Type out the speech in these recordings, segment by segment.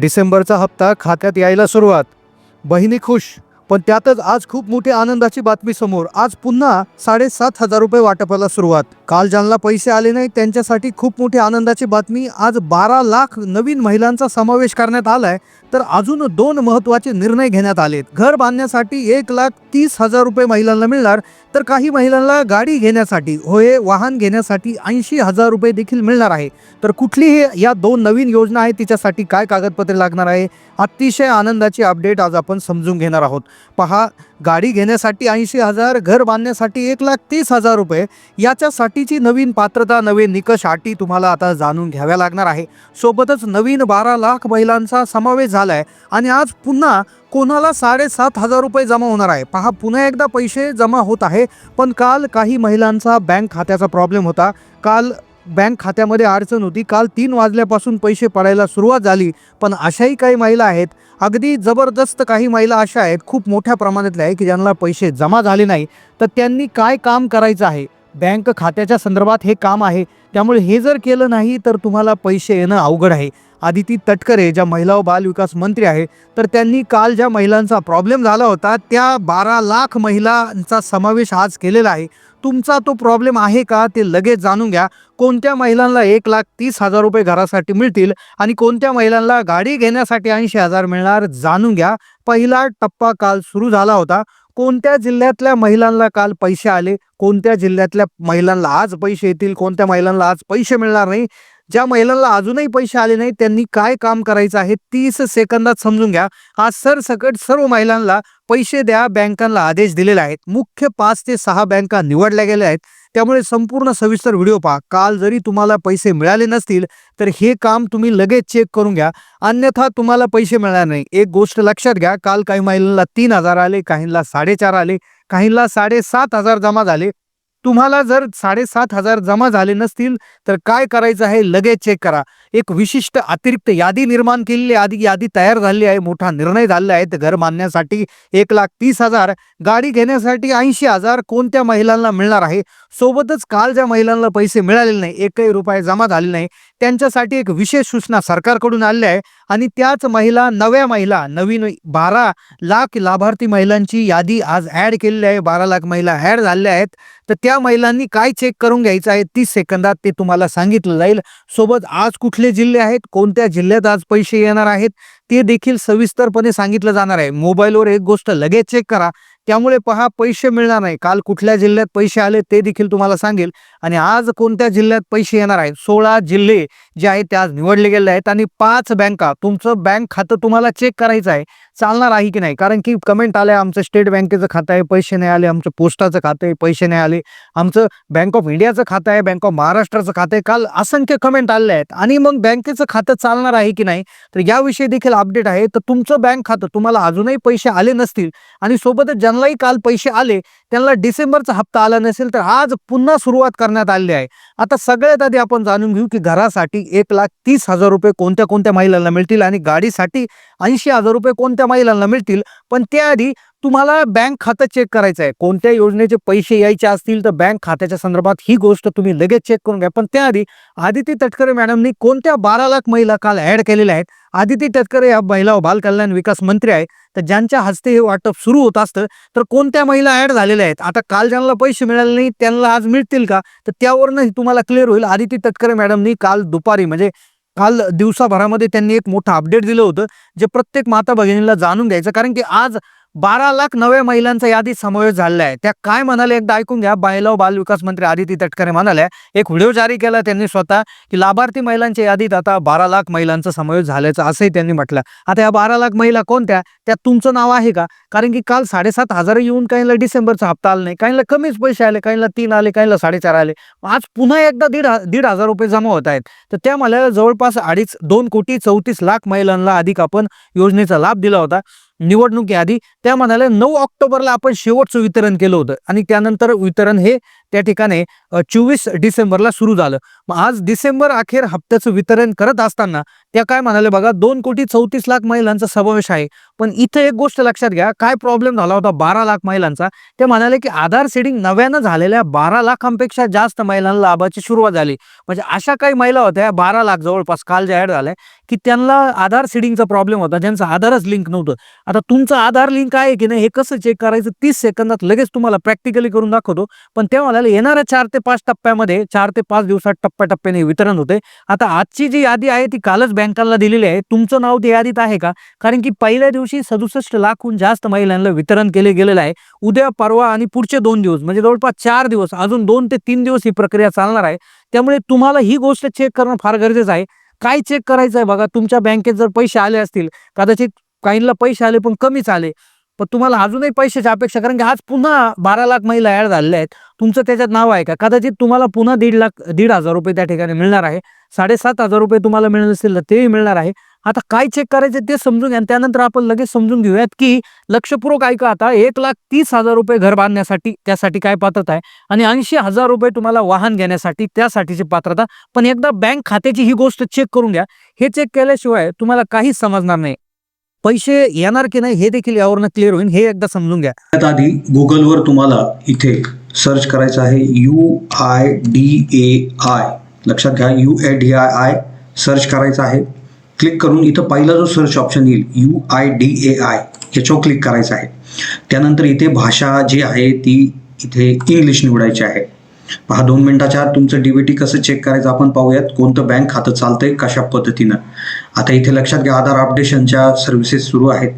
डिसेंबरचा हप्ता खात्यात यायला सुरुवात. बहिणी खुश! पण त्यातच आज खूप मोठी आनंदाची बातमी समोर. आज पुन्हा साडेसात हजार रुपये वाटपाला सुरुवात. काल ज्यांना पैसे आले नाही त्यांच्यासाठी खूप मोठी आनंदाची बातमी. आज बारा लाख नवीन महिलांचा समावेश करण्यात आलाय. तर अजून दोन महत्त्वाचे निर्णय घेण्यात आलेत. घर बांधण्यासाठी एक लाख तीस हजार रुपये महिलांना मिळणार. तर काही महिलांना गाडी घेण्यासाठी होय वाहन घेण्यासाठी ऐंशी हजार रुपये देखील मिळणार आहे. तर कुठलीही या दोन नवीन योजना आहेत तिच्यासाठी काय कागदपत्रे लागणार आहे अतिशय आनंदाची अपडेट आज आपण समजून घेणार आहोत. पहा गाडी घेण्यासाठी ऐंशी हजार घर बांधण्यासाठी एक लाख तीस हजार रुपये. याच्यासाठीची नवीन पात्रता नवे निकष अटी तुम्हाला आता जाणून घ्याव्या लागणार आहे. सोबतच नवीन बारा लाख महिलांचा समावेश झाला आहे आणि आज पुन्हा कोणाला साडेसात हजार रुपये जमा होणार आहे? पहा पुन्हा एकदा पैसे जमा होत आहे पण काल काही महिलांचा बँक खात्याचा प्रॉब्लेम होता. काल बँक खात्यामध्ये अडचण होती. काल तीन वाजल्यापासून पैसे पडायला सुरुवात झाली. पण अशाही काही महिला आहेत. अगदी जबरदस्त काही महिला अशा आहेत खूप मोठ्या प्रमाणातल्या आहे की ज्यांना पैसे जमा झाले नाही. तर त्यांनी काय काम करायचं आहे? बँक खात्याच्या संदर्भात हे काम आहे. त्यामुळे हे जर केलं नाही तर तुम्हाला पैसे येणं अवघड आहे. आदिती तटकरे ज्या महिला व बालविकास मंत्री आहे तर त्यांनी काल ज्या महिलांचा प्रॉब्लेम झाला होता त्या बारा लाख महिलांचा समावेश आज केलेला आहे. तुमचा तो प्रॉब्लेम आहे का? ते लगेच जाणून घ्या. कोणत्या महिलांना एक लाख तीस हजार रुपये घरासाठी मिळतील आणि कोणत्या महिलांना गाडी घेण्यासाठी ऐंशी हजार मिळणार जाणून घ्या. पहिला टप्पा काल सुरू झाला होता. कोणत्या जिल्ह्यातल्या महिलांना काल पैसे आले? कोणत्या जिल्ह्यातल्या महिलांना आज पैसे येतील? कोणत्या महिलांना आज पैसे मिळणार नाही? ज्या महिलांना अजूनही पैसे आले नाही त्यांनी काय काम करायचं आहे तीस सेकंदात समजून घ्या. आज सरसकट सर्व महिलांना पैसे द्या बँकांना आदेश दिलेले आहेत. मुख्य पाच ते सहा बँका निवडल्या गेल्या आहेत. त्यामुळे संपूर्ण सविस्तर व्हिडिओ पहा. काल जरी तुम्हाला पैसे मिळाले नसतील तर हे काम तुम्ही लगेच चेक करून घ्या. अन्यथा तुम्हाला पैसे मिळणार नाही. एक गोष्ट लक्षात घ्या. काल काही महिलांना तीन हजार आले काहींना साडेचार आले काहींना साडेसात हजार जमा झाले. तुम्हाला जर साडेसात हजार जमा झाले नसतील तर काय करायचं आहे? लगेच चेक करा. एक विशिष्ट अतिरिक्त यादी निर्माण केलेली आधी यादी तयार झाली आहे. मोठा निर्णय झालेला आहे. तर घर बांधण्यासाठी एक लाख तीस हजार गाडी घेण्यासाठी ऐंशी हजार कोणत्या महिलांना मिळणार आहे? सोबतच काल ज्या महिलांना पैसे मिळालेले नाही एकही रुपये जमा झाले नाही त्यांच्यासाठी एक विशेष सूचना सरकारकडून आलेली आहे. आणि त्याच महिला नव्या महिला नवीन बारा लाख लाभार्थी महिलांची यादी आज ॲड केलेली आहे. बारा लाख महिला ॲड झालेल्या आहेत. तर त्या महिलांनी काय चेक करून घ्यायचं आहे? तीस सेकंदात ते तुम्हाला सांगितलं जाईल. सोबत आज कुठले जिल्हे आहेत? कोणत्या जिल्ह्यात आज पैसे येणार आहेत? ते देखील सविस्तरपणे सांगितलं जाणार आहे. मोबाईलवर एक गोष्ट लगेच चेक करा. त्यामुळे पहा पैसे मिळणार नाही. काल कुठल्या जिल्ह्यात पैसे आले ते देखील तुम्हाला सांगेल. आणि आज कोणत्या जिल्ह्यात पैसे येणार आहेत? सोळा जिल्हे जे आहेत ते आज निवडले गेले आहेत. आणि पाच बँका तुमचं बँक खातं तुम्हाला चेक करायचं आहे. चालणार आहे की नाही? कारण की कमेंट आले आमचं स्टेट बँकेचं खातं आहे पैसे नाही आले आमचं पोस्टाचं खातं आहे पैसे नाही आले. आमचं बँक ऑफ इंडियाचं खातं आहे बँक ऑफ महाराष्ट्राचं खातं आहे. काल असंख्य कमेंट आले आहेत. आणि मग बँकेचं खातं चालणार आहे की नाही? तर याविषयी देखील अपडेट आहे. तर तुमचं बँक खातं तुम्हाला अजूनही पैसे आले नसतील. आणि सोबतच ज्यांनाही काल पैसे आले त्यांना डिसेंबरचा हप्ता आला नसेल तर आज पुन्हा सुरुवात करण्यात आलेली आहे. आता सगळ्यात आधी आपण जाणून घेऊ की घरासाठी एक लाख तीस हजार रुपये कोणत्या कोणत्या महिलांना मिळतील आणि गाडीसाठी ऐंशी हजार रुपये कोणत्या महिलांना मिळतील? पण त्याआधी तुम्हाला बँक खातं चेक करायचं आहे. कोणत्या योजनेचे पैसे यायचे असतील तर बँक खात्याच्या संदर्भात ही गोष्ट तुम्ही लगेच चेक करून घ्या. पण त्याआधी आदिती तटकरे मॅडमनी कोणत्या बारा लाख महिला काल ऍड केलेल्या आहेत? आदिती तटकरे या महिला व बाल कल्याण विकास मंत्री आहे तर ज्यांच्या हस्ते हे वाटप सुरू होत असतं तर कोणत्या महिला ॲड झालेल्या आहेत? आता काल ज्यांना पैसे मिळाले नाही त्यांना आज मिळतील का? तर त्यावरनं तुम्हाला क्लिअर होईल. आदिती तटकरे मॅडमनी काल दुपारी म्हणजे काल दिवसाभरामध्ये त्यांनी एक मोठं अपडेट दिलं होतं जे प्रत्येक माता भगिनीला जाणून घ्यायचं. कारण की आज बारा लाख नव्या महिलांचा यादीत समावेश झालेला आहे त्या काय म्हणाले एकदा ऐकून घ्या. महिला बाल विकास मंत्री आदिती तटकरे म्हणाल्या एक व्हिडिओ जारी केला. त्यांनी स्वतः की लाभार्थी महिलांच्या यादीत आता बारा लाख महिलांचा समावेश झाल्याचं असंही त्यांनी म्हटलं. आता या बारा लाख महिला कोणत्या? त्यात तुमचं नाव आहे का? कारण की काल साडेसात हजार येऊन काहींना डिसेंबरचा हप्ता आला नाही. काहींना कमीच पैसे आले काहींना तीन आले काहींना साडेचार आले. आज पुन्हा एकदा दीड ह- दीड हजार रुपये जमा होत आहेत. तर त्या मला जवळपास अडीच दोन कोटी चौतीस लाख महिलांना अधिक आपण योजनेचा लाभ दिला होता. निवडणुकीआधी त्या म्हणाल्या नऊ ऑक्टोबरला आपण शेवटचं वितरण केलं होतं. आणि त्यानंतर वितरण हे त्या ठिकाणी चोवीस डिसेंबरला सुरू झालं. मग आज डिसेंबर अखेर हप्त्याचं वितरण करत असताना त्या काय म्हणाले बघा दोन कोटी चौतीस लाख महिलांचा समावेश आहे. पण इथं एक गोष्ट लक्षात घ्या काय प्रॉब्लेम झाला होता बारा लाख महिलांचा? ते म्हणाले की आधार सेडिंग नव्यानं झालेल्या बारा लाखांपेक्षा जास्त महिलांना लाभाची सुरुवात झाली. म्हणजे अशा काही महिला होत्या बारा लाख जवळपास काल जाहीर ॲड झालाय की त्यांना आधार सेडिंगचा प्रॉब्लेम होता. ज्यांचं आधारच लिंक नव्हतं. आता तुमचं आधार लिंक आहे की नाही हे कसं चेक करायचं? तीस सेकंदात लगेच तुम्हाला प्रॅक्टिकली करून दाखवतो. पण तेव्हा म्हणाले येणाऱ्या चार ते पाच टप्प्यामध्ये चार ते पाच दिवसात टप्प्याटप्प्याने वितरण होते. आता आजची जी यादी आहे ती कालच बँकांना दिलेली आहे. तुमचं नाव त्या यादीत आहे का? कारण की पहिल्या दिवशी सदुसष्ट लाखहून जास्त महिलांना वितरण केले गेलेलं आहे. उद्या परवा आणि पुढचे दोन दिवस म्हणजे जवळपास चार दिवस अजून दोन ते तीन दिवस ही प्रक्रिया चालणार आहे. त्यामुळे तुम्हाला ही गोष्ट चेक करणं फार गरजेचं आहे. काय चेक करायचं आहे बघा? तुमच्या बँकेत जर पैसे आले असतील कदाचित काहींना पैसे आले पण कमीच आले. पण तुम्हाला अजूनही पैशाची अपेक्षा कारण की आज पुन्हा बारा लाख महिला ॲड झालेल्या आहेत. तुमचं त्याच्यात नाव आहे का? कदाचित तुम्हाला पुन्हा दीड लाख दीड हजार रुपये त्या ठिकाणी मिळणार आहे. साडेसात हजार रुपये तुम्हाला मिळत असतील तर तेही मिळणार आहे. आता काय चेक करायचे ते समजून घ्या. आणि त्यानंतर आपण लगेच समजून घेऊयात की लक्षपूर्वक ऐका आता एक लाख तीस हजार रुपये घर बांधण्यासाठी त्यासाठी काय पात्रता आहे? आणि ऐंशी हजार रुपये तुम्हाला वाहन घेण्यासाठी त्यासाठीची पात्रता. पण एकदा बँक खात्याची ही गोष्ट चेक करून घ्या. हे चेक केल्याशिवाय तुम्हाला काहीच समजणार नाही. पैसे येणार की नाही हे देखील यावरनं क्लिअर होईल. हे एकदा समजून घ्या. आधी गुगलवर तुम्हाला इथे सर्च करायचं आहे. U I D A I लक्षात घ्या U A D I I search करायचं आहे. क्लिक करून इथं पहिला जो सर्च ऑप्शन येईल U I D A I याच्यावर क्लिक करायचं आहे. त्यानंतर इथे भाषा जी आहे ती इथे इंग्लिश निवडायची आहे. पहा दोन मिनिटाच्या आत तुमचं डीबीटी कसं चेक करायचं आपण पाहूयात. कोणतं बँक खातं चालतंय कशा पद्धतीनं? आता इथे लक्षात घ्या आधार अपडेशनच्या सर्व्हिसेस सुरू आहेत.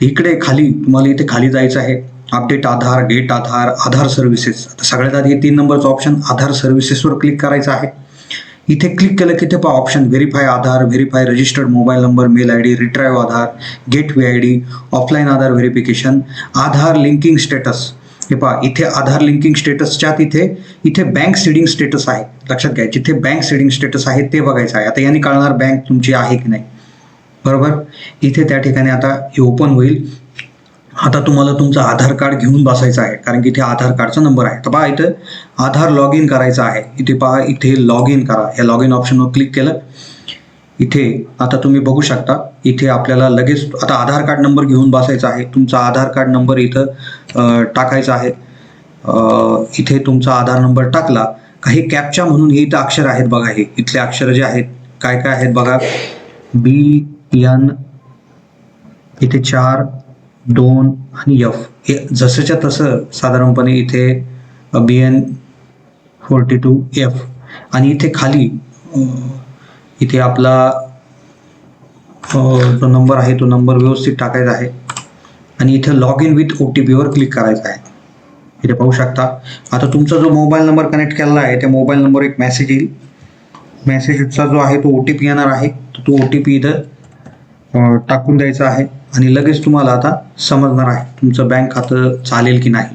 तर इकडे खाली तुम्हाला इथे खाली जायचं आहे. Update Aadhaar get Aadhaar Aadhaar services आता सगळ्यात आधी तीन नंबरचं ऑप्शन आधार सर्व्हिसेसवर क्लिक करायचं आहे. इथे क्लिक केलं की ते पहा option verify Aadhaar verify registered mobile number mail I D retrieve Aadhaar get V I D offline Aadhaar verification Aadhaar linking status हे पहा इथे आधार लिंकिंग स्टेटसच्या तिथे इथे बँक सीडिंग स्टेटस आहे. लक्षात घ्या जिथे बँक सीडिंग स्टेटस आहे ते बघायचं आहे. आता यांनी कळणार बँक तुमची आहे की नाही. बरोबर? इथे त्या ठिकाणी आता हे ओपन होईल. आता तुम्हाला तुमचं आधार कार्ड घेऊन बसायचं आहे कारण की इथे आधार कार्डचा नंबर आहे. तर पहा इथं आधार लॉग इन करायचं आहे. इथे पहा इथे लॉग इन करा. या लॉग इन ऑप्शनवर क्लिक केलं. इथे आता तुम्ही बघू शकता इथे आपल्याला लगेच आता आधार कार्ड नंबर घेऊन बसायचा आहे. तुमचा आधार कार्ड नंबर इथं टाकायचा आहे. इथे तुमचा आधार नंबर टाकला. काही कॅपच्या म्हणून हे इथं अक्षर आहेत बघा हे. इथले अक्षर जे आहेत काय काय आहेत बघा. बी एन इथे चार दोन आणि एफ हे जसंच्या तसं साधारणपणे इथे B N forty two F आणि इथे खाली इथे आपला जो नंबर आहे तो नंबर व्यवस्थित टाकायचा आहे. आणि इथं log in with O T पीवर क्लिक करायचं आहे. इथे पाहू शकता. आता तुमचा जो मोबाईल नंबर कनेक्ट केलेला आहे त्या मोबाईल नंबर एक मेसेज येईल. मेसेजचा जो आहे तो ओ टी पी येणार आहे. तर तो ओ टी पी इथं टाकून द्यायचा आहे. आणि लगेच तुम्हाला आता समजणार आहे तुमचं बँक खातं चालेल की नाही.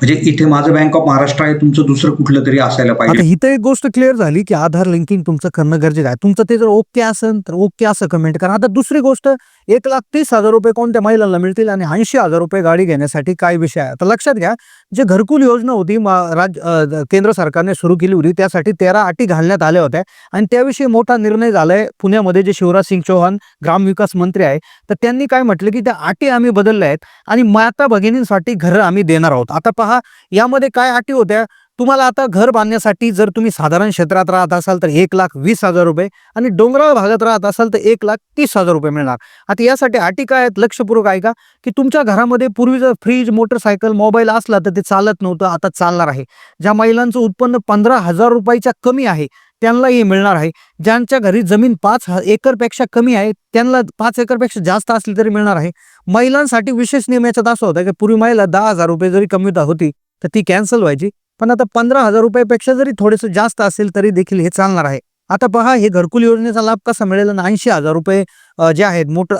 म्हणजे इथे माझं बँक ऑफ महाराष्ट्र आहे तुमचं दुसरं कुठलं तरी असायला पाहिजे. आता इथं एक गोष्ट क्लिअर झाली की आधार लिंकिंग तुमचं करणं गरजेचं आहे. तुमचं ते जर ओके असेल तर ओके असं कमेंट करा. आता दुसरी गोष्ट एक लाख तीस हजार रुपये कोणत्या महिलांना मिळतील आणि ऐंशी हजार रुपये गाडी घेण्यासाठी काय विषय आहे? तर लक्षात घ्या जे घरकुल योजना होती राज केंद्र सरकारने सुरू केली होती त्यासाठी तेरा अटी घालण्यात आल्या होत्या. आणि त्याविषयी मोठा निर्णय झालाय. पुण्यामध्ये जे शिवराज सिंग चौहान ग्रामविकास मंत्री आहे तर त्यांनी काय म्हटलं की त्या अटी आम्ही बदलल्या आहेत आणि माता भगिनींसाठी घरं आम्ही देणार आहोत. आता पहा यामध्ये काय अटी होत्या? तुम्हाला आता घर बांधण्यासाठी जर तुम्ही साधारण क्षेत्रात राहत असाल तर एक लाख वीस हजार रुपये आणि डोंगराळ भागात राहत असाल तर एक लाख तीस हजार रुपये मिळणार. आता यासाठी अटी काय आहेत? लक्षपूर्वक ऐका की तुमच्या घरामध्ये पूर्वी जर फ्रीज मोटरसायकल मोबाईल असला तर ते चालत नव्हतं आता चालणार आहे. ज्या महिलांचं उत्पन्न पंधरा हजार रुपयाच्या कमी आहे त्यांना हे मिळणार आहे. ज्यांच्या घरी जमीन पाच ह- एकरपेक्षा कमी आहे त्यांना पाच एकरपेक्षा जास्त असली तरी मिळणार आहे. महिलांसाठी विशेष नियम याच्यात असं होतं की पूर्वी महिला दहा हजार रुपये जरी कमी होती तर ती कॅन्सल व्हायची. पण आता पंधरा हजार रुपयापेक्षा जरी थोडेसे जास्त असेल तरी देखील हे चालणार आहे. आता पहा हे घरकुल योजनेचा लाभ कसा मिळेल? ऐंशी हजार रुपये जे आहेत मोटर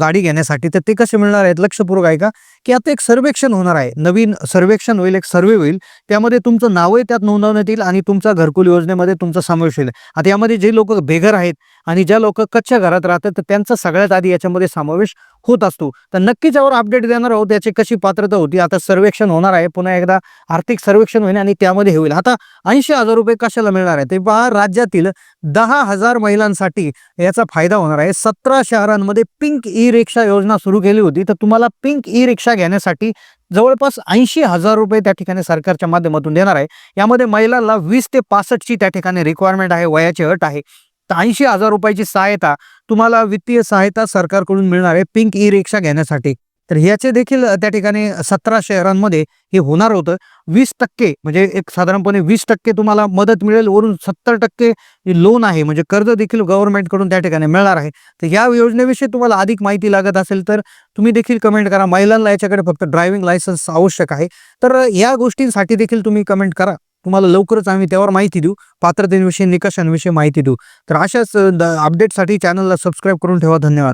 गाडी घेण्यासाठी तर ते कसे मिळणार आहेत? लक्षपूर्वक का की आता एक सर्वेक्षण होणार आहे. नवीन सर्वेक्षण होईल एक सर्वे होईल. त्यामध्ये तुमचं नावही त्यात नोंदवण्यात येईल आणि तुमचा घरकुल योजनेमध्ये तुमचा समावेश होईल. आता यामध्ये जे लोक बेघर आहेत आणि ज्या लोक कच्च्या घरात राहतात तर त्यांचा सगळ्यात आधी याच्यामध्ये समावेश होत असतो. तर नक्कीच यावर अपडेट देणार आहोत. याची कशी पात्रता होती? आता सर्वेक्षण होणार आहे. पुन्हा एकदा आर्थिक सर्वेक्षण होईल आणि त्यामध्ये होईल. आता ऐंशी हजार रुपये कशाला मिळणार आहे? ते पहा राज्यातील दहा हजार महिलांसाठी याचा फायदा होणार आहे. सतरा शहरांमध्ये पिंक ई रिक्षा योजना सुरू केली होती. तर तुम्हाला पिंक ई रिक्षा घेण्यासाठी जवळपास ऐंशी हजार रुपये त्या ठिकाणी सरकारच्या माध्यमातून देणार आहे. यामध्ये महिलांना वीस ते पासष्टची त्या ठिकाणी रिक्वायरमेंट आहे वयाची अट आहे. तर ऐंशी हजार रुपयाची सहायता तुम्हाला वित्तीय सहायता सरकारकडून मिळणार आहे पिंक ई रिक्षा घेण्यासाठी. तर ह्याचे देखील त्या ठिकाणी सतरा शहरांमध्ये हे होणार होतं. वीस टक्के म्हणजे एक साधारणपणे वीस टक्के तुम्हाला मदत मिळेल. वरून सत्तर टक्के लोन आहे म्हणजे कर्ज देखील गव्हर्नमेंटकडून त्या ठिकाणी मिळणार आहे. तर या योजनेविषयी तुम्हाला अधिक माहिती लागत असेल तर तुम्ही देखील कमेंट करा. महिलांना याच्याकडे फक्त ड्रायव्हिंग लायसन्स आवश्यक आहे. तर या गोष्टींसाठी देखील तुम्ही कमेंट करा. तुम्हाला लवकरच आम्ही त्यावर माहिती देऊ. पात्रतेविषयी निकषांविषयी माहिती देऊ. तर अशाच अपडेटसाठी चॅनलला सबस्क्राईब करून ठेवा. धन्यवाद.